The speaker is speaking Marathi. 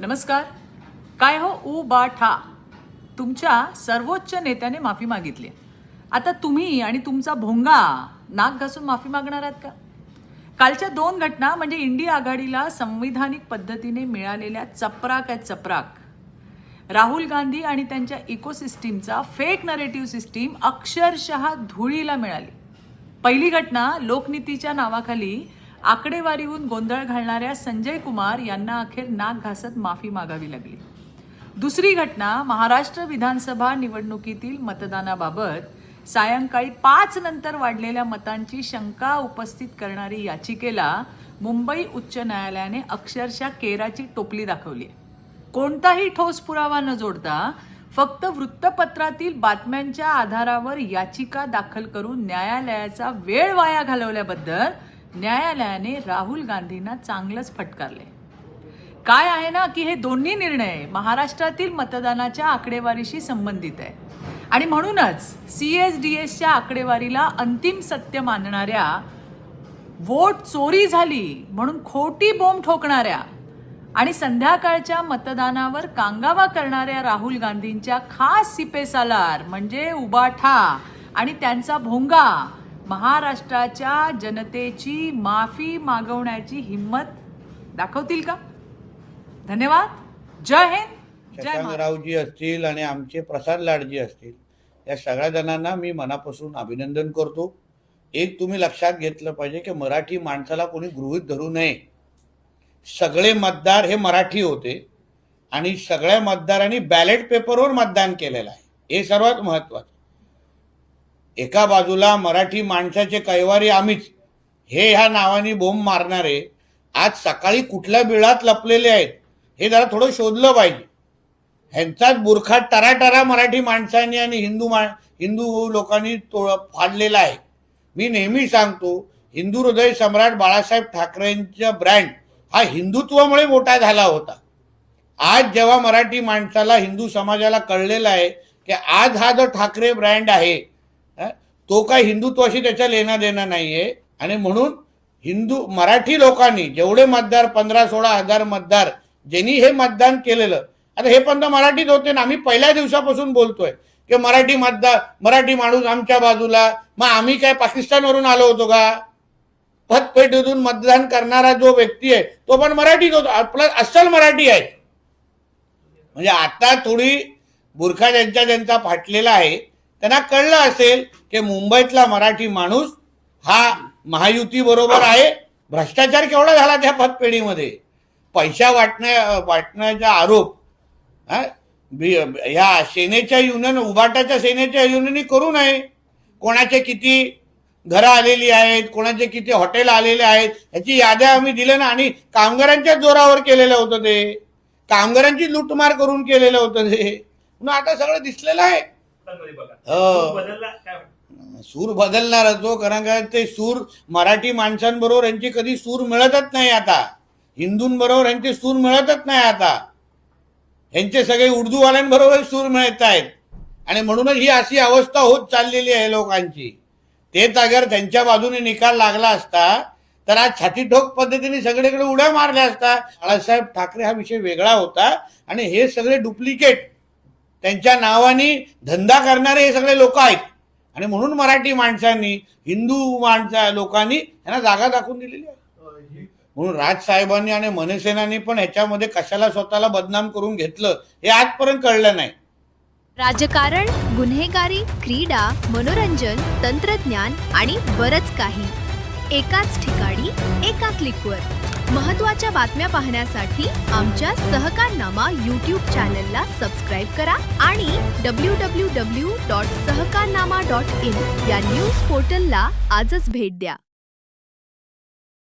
नमस्कार. काय हो? उ बा ठा. तुमच्या सर्वोच्च नेत्याने माफी मागितली. आता तुम्ही आणि तुमचा भोंगा नाक घासून माफी मागणार आहात का? कालच्या दोन घटना म्हणजे इंडिया आघाडीला संविधानिक पद्धतीने मिळालेल्या चपराक आहे चपराक. राहुल गांधी आणि त्यांच्या इकोसिस्टीमचा फेक नरेटिव्ह सिस्टीम अक्षरशः धुळीला मिळाली. पहिली घटना लोकनीतीच्या नावाखाली आकडेवारीहून गोंधळ घालणाऱ्या संजय कुमार यांना अखेर नाक घासत माफी मागावी लागली. दुसरी घटना महाराष्ट्र विधानसभा निवडणुकीतील मतदानाबाबत सायंकाळी पाच नंतर वाढलेल्या मतांची शंका उपस्थित करणारी याचिकेला मुंबई उच्च न्यायालयाने अक्षरशः केराची टोपली दाखवली कोणताही ठोस पुरावा न जोडता फक्त वृत्तपत्रातील बातम्यांच्या आधारावर याचिका दाखल करून न्यायालयाचा वेळ वाया घालवल्याबद्दल न्यायालयाने राहुल गांधींना चांगलंच फटकारले. काय आहे ना की हे दोन्ही निर्णय महाराष्ट्रातील मतदानाच्या आकडेवारीशी संबंधित आहे. आणि म्हणूनच सी एस डी एसच्या आकडेवारीला अंतिम सत्य मानणाऱ्या वोट चोरी झाली म्हणून खोटी बोंब ठोकणाऱ्या आणि संध्याकाळच्या मतदानावर कांगावा करणाऱ्या राहुल गांधींच्या खास सिपेसालार म्हणजे उबाठा आणि त्यांचा भोंगा महाराष्ट्राच्या जनतेची माफी मागवण्याची हिंमत दाखवतील का? धन्यवाद. जय हिंद. जय महाराष्ट्र. शशांकरावजी असतील आणि आमचे प्रसाद लाडजी असतील या सगळ्या जणांना मी मनापासून अभिनंदन करतो. एक तुम्ही लक्षात घेतलं पाहिजे की मराठी माणसाला कोणी गृहीत धरू नये. सगळे मतदार हे मराठी होते आणि सगळ्या मतदारांनी बॅलेट पेपरवर मतदान केलेलं आहे. हे सर्वात महत्वाचं एका बाजूला मराठी माणसाचे कैवारी आम्हीच. हे ह्या नावाने बोंब मारणारे आज सकाळी कुठल्या बिळात लपलेले आहेत हे जरा थोडं शोधलं पाहिजे. ह्यांचाच बुरखा टराटरा मराठी माणसांनी आणि हिंदू मा हिंदू लोकांनी तो फाडलेला आहे. मी नेहमी सांगतो हिंदू हृदय सम्राट बाळासाहेब ठाकरेंचा ब्रँड हा हिंदुत्वामुळे मोठा झाला होता. आज जेव्हा मराठी माणसाला हिंदू समाजाला कळलेला आहे की आज हा जो ठाकरे ब्रँड आहे तो काय हिंदुत्वाशी त्याच्या लेणं देणं नाहीये. आणि म्हणून हिंदू मराठी लोकांनी जेवढे मतदार पंधरा सोळा हजार मतदार ज्यांनी हे मतदान केलेलं आता हे पण तर मराठीत होते ना आम्ही पहिल्या दिवसापासून बोलतोय की मराठी मतदार मराठी माणूस आमच्या बाजूला मग आम्ही काय पाकिस्तानवरून आलो होतो का? पतपेटीतून मतदान करणारा जो व्यक्ती आहे तो पण मराठीत होतो. आपला अस्सल मराठी आहे. म्हणजे आता थोडी बुरखा ज्यांचा ज्यांचा फाटलेला आहे त्यांना कळलं असेल की मुंबईतला मराठी माणूस हा महायुती बरोबर आहे. भ्रष्टाचार केवढा झाला त्या पतपेढीमध्ये पैसा वाटण्या वाटण्याचा आरोप हा? ह्या सेनेच्या युनियन उभाटाच्या सेनेच्या युनियननी करू नये. कोणाचे किती घरं आलेली आहेत कोणाचे किती हॉटेल आलेले आहेत ह्याची याद्या आम्ही दिल्या ना. आणि कामगारांच्या जोरावर केलेलं होतं ते. कामगारांची लूटमार करून केलेलं होतं ते. म्हणून आता सगळं दिसलेलं आहे. बघा. हो. तो बदलला काय वाटतं? सूर बदलणार असतो कारण काय ते सूर मराठी माणसांबरोबर यांची कधी सूर मिळतच नाही आता. हिंदूंबरोबर यांचे सूर मिळतच नाही आता. यांचे सगळे उर्दूवाल्यांबरोबर सूर मिळत आहेत आणि म्हणूनच ही अशी अवस्था होत चाललेली आहे लोकांची. तेच अगर त्यांच्या बाजूने निकाल लागला असता तर आज छातीठोक पद्धतीने सगळीकडे उड्या मारल्या असता. बाळासाहेब ठाकरे हा विषय वेगळा होता. आणि हे सगळे डुप्लिकेट. त्यांच्या नावाने धंदा करणारे हे सगळे लोक आहेत. आणि म्हणून मराठी माणसांनी हिंदू माणसा लोकांनी यांना जागा दाखवून दिलेली आहे. म्हणून राजसाहेबांनी आणि मनसेनानी पण ह्याच्यामध्ये कशाला स्वतःला बदनाम करून घेतलं हे आजपर्यंत कळलं नाही. राजकारण गुन्हेगारी क्रीडा मनोरंजन तंत्रज्ञान आणि बरंच काही. एकाच ठिकाणी एका क्लिकवर. महत्त्वाच्या बातम्या पाहण्यासाठी आमच्या सहकारनामा यूट्यूब चॅनलला सबस्क्राईब करा आणि W W W dot Sahakarnama dot in या न्यूज पोर्टलला आजच भेट द्या.